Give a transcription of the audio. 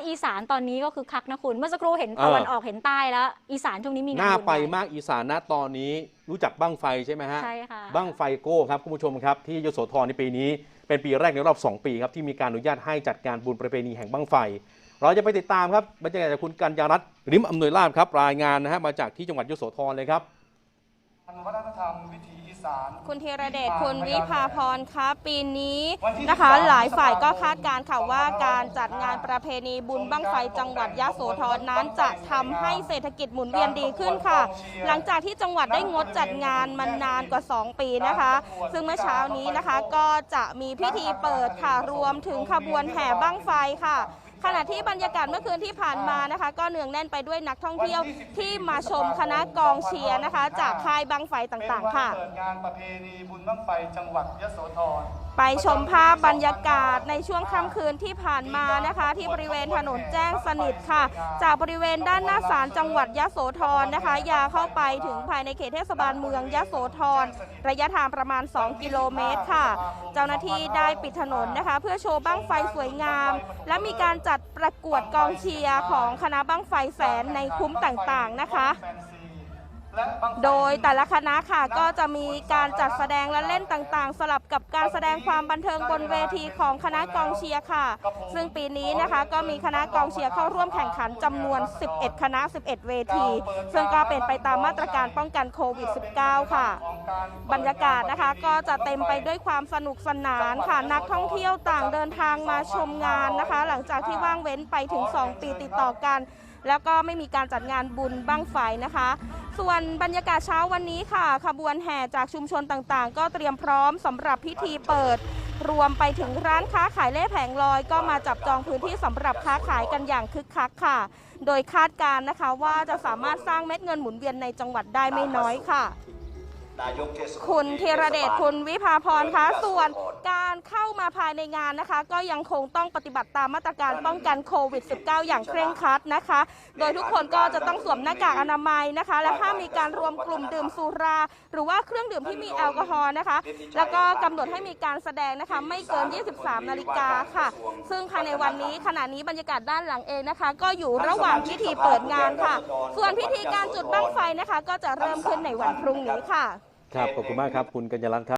คอีสานตอนนี้ก็คือคักนะคุณ เมื่อสักครู่เห็นเออตะวันออกเห็นใต้แล้ว อีสานช่วงนี้มีงานน่าบุญไปใหญ่มากอีสานนะตอนนี้รู้จักบั้งไฟใช่ไหมฮะใช่ค่ะบั้งไฟโก้ครับคุณผู้ชมครับที่ยโสธรในปีนี้ เป็นปีแรกในรอบ 2 ปีครับที่มีการอนุญาตให้จัดการบุญประเพณีแห่งบั้งไฟ เราจะไปติดตามครับบรรยากาศจากคุณกัญญารัตน์ริมอำนวยลาภครับรายงานนะฮะมาจากที่จังหวัดยโสธรเลยครับวัฒนธรรมวิถีอีสาน คุณธีรเดชคุณวิภาพรคะปีนี้นะคะหลายฝ่ายก็คาดการณ์ค่ะว่าการจัดงานประเพณีบุญบั้งไฟจังหวัดยะโสธรนั้นจะทำให้เศรษฐกิจหมุนเวียนดีขึ้นค่ะ หลังจากที่จังหวัดได้งดจัดงานมานานกว่า 2 ปีนะคะ ซึ่งเมื่อเช้านี้นะคะก็จะมีพิธีเปิดค่ะรวมถึงขบวนแห่บั้งไฟค่ะ ขณะที่บรรยากาศเมื่อคืนที่ผ่านมานะคะ ก็เนืองแน่นไปด้วยนักท่องเที่ยวที่มาชมคณะกองเชียร์นะคะ จากค่ายบังไฟต่างๆ ค่ะเป็นวันเปิดงานประเพณีบุญบังไฟจังหวัดยโสธร ไปชมภาพบรรยากาศในช่วงค่ำคืนที่ผ่านมานะคะ ที่บริเวณถนนแจ้งสนิทค่ะ จากบริเวณด้านหน้าศาลจังหวัดยะโสธรนะคะ ยาเข้าไปถึงภายในเขตเทศบาลเมืองยะโสธรระยะทางประมาณ 2 กิโลเมตรค่ะ เจ้าหน้าที่ได้ปิดถนนนะคะ เพื่อโชว์บั้งไฟสวยงาม และมีการจัดประกวดกองเชียร์ของคณะบั้งไฟแสนในคุ้มต่างๆนะคะ โดยแต่ละคณะค่ะก็จะมีการจัดแสดงและเล่นต่างๆ สลับกับการแสดงความบันเทิงบนเวทีของคณะกองเชียร์ค่ะ ซึ่งปีนี้นะคะก็มีคณะกองเชียร์เข้าร่วมแข่งขันจำนวน 11 คณะ 11 เวที ซึ่งก็เป็นไปตามมาตรการป้องกันโควิด -19 ค่ะ บรรยากาศนะคะก็จะเต็มไปด้วยความสนุกสนานค่ะ นักท่องเที่ยวต่างเดินทางมาชมงานนะคะ หลังจากที่ว่างเว้นไปถึง 2 ปีติดต่อกัน แล้วก็ไม่มีการจัดงานบุญบั้งไฟนะคะ ส่วนบรรยากาศเช้าวันนี้ค่ะ ขบวนแห่จากชุมชนต่างๆ ก็เตรียมพร้อมสำหรับพิธีเปิด รวมไปถึงร้านค้าขายเล่แผงลอยก็มาจับจองพื้นที่สำหรับค้าขายกันอย่างคึกคักค่ะ โดยคาดการณ์นะคะว่าจะสามารถสร้างเม็ดเงินหมุนเวียนในจังหวัดได้ไม่น้อยค่ะ คุณธีรเดชคุณวิภาพรคะส่วน การเข้ามาภายในงานนะคะ ก็ยังคงต้องปฏิบัติตามมาตรการป้องกันโควิด -19 อย่างเคร่งครัดนะคะ โดยทุกคนก็จะต้องสวมหน้ากากอนามัยนะคะ และห้ามมีการรวมกลุ่มดื่มสุรา หรือว่าเครื่องดื่มที่มีแอลกอฮอล์นะคะ แล้วก็กำหนดให้มีการแสดงนะคะ ไม่เกิน 23 นาฬิกาค่ะ ซึ่งภายในวันนี้ขณะนี้บรรยากาศด้านหลังเองนะคะ ก็อยู่ระหว่างพิธีเปิดงานค่ะ ส่วนพิธีการจุดบั้งไฟนะคะ ก็จะเริ่มขึ้นในวันพรุ่งนี้ค่ะ ครับขอบคุณมากครับคุณกัญญรัตน์ครับ